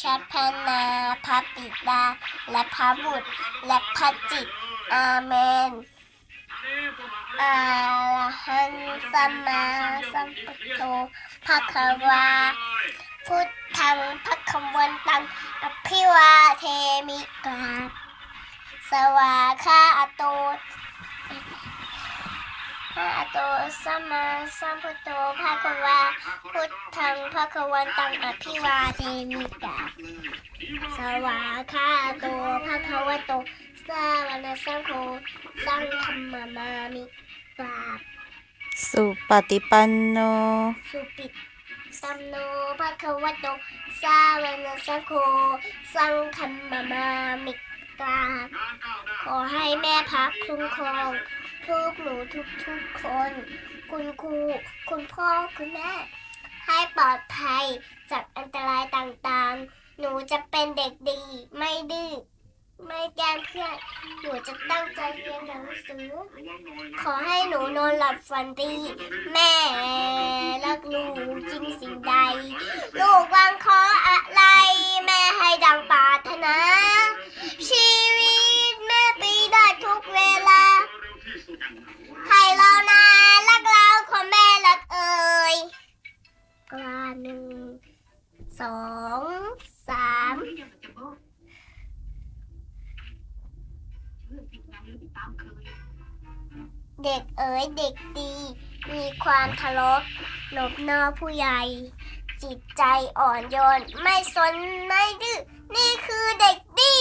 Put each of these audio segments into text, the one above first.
ชัดพนาพระปิดา และพระบุตร และพระจิต อาเมนอาหังสัมมาสัมพุทโธภะคะวา พุทธังภะคะวันตัง อภิวาเทมิกาสวาคาอโต ระอโตสัมมาสัมพุทโธภะคะวาพุทธังภะคะวันตังอภิวาเทมิกาสวาคาโตภะคะวะโตสาวนาสังโฆสังฆมมามามิกาสุปฏิปันโนสุปิตสัมโนภะคะวะโตสาวนาสังโฆสังฆมมามามิกราขอให้แม่พักคุ้มครอง ทุกหนูทุกทุกๆคน คุณครู คุณพ่อ คุณแม่ ให้ปลอดภัยจากอันตรายต่างๆ หนูจะเป็นเด็กดี ไม่ดื้อ ไม่แกล้งเพื่อน หนูจะตั้งใจเรียนหนังสือ ขอให้หนูนอนหลับฝันดี แม่รักลูกจริงสิ่งใด ลูกวางขออะไร สองสามเด็กเอ๋ยเด็กดี มีความทะลาะหลบหน้าผู้ใหญ่ จิตใจอ่อนโยน ไม่สนไม่ดื้อนี่คือเด็กดี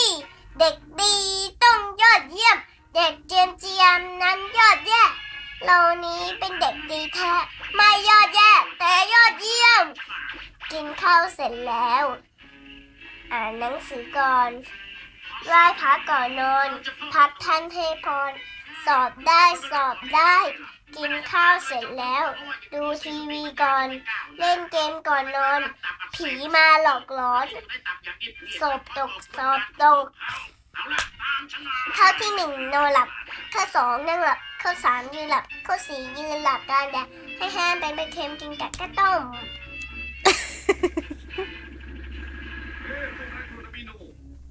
เด็กดีต้องยอดเยี่ยม เด็กเจียมเจียมนั้นยอดแย่เรานี้เป็นเด็กดีแท้ ไม่ยอดแย่แต่ยอดเยี่ยม กินข้าวเสร็จแล้ว อ่านหนังสือก่อนไหว้พระก่อนนอน พักท่านให้พร สอบได้สอบได้ กินข้าวเสร็จแล้ว ดูทีวีก่อน เล่นเกมก่อนนอน ผีมาหลอกหลอนสอบตกสอบตกข้อที่หนึ่งนอนหลับข้อสองนั่งหลับข้อสามยืนหลับข้อสี่ยืนหลับกลางแดดให้แห้ามเป็นไปเค็มกินกับกระต้ม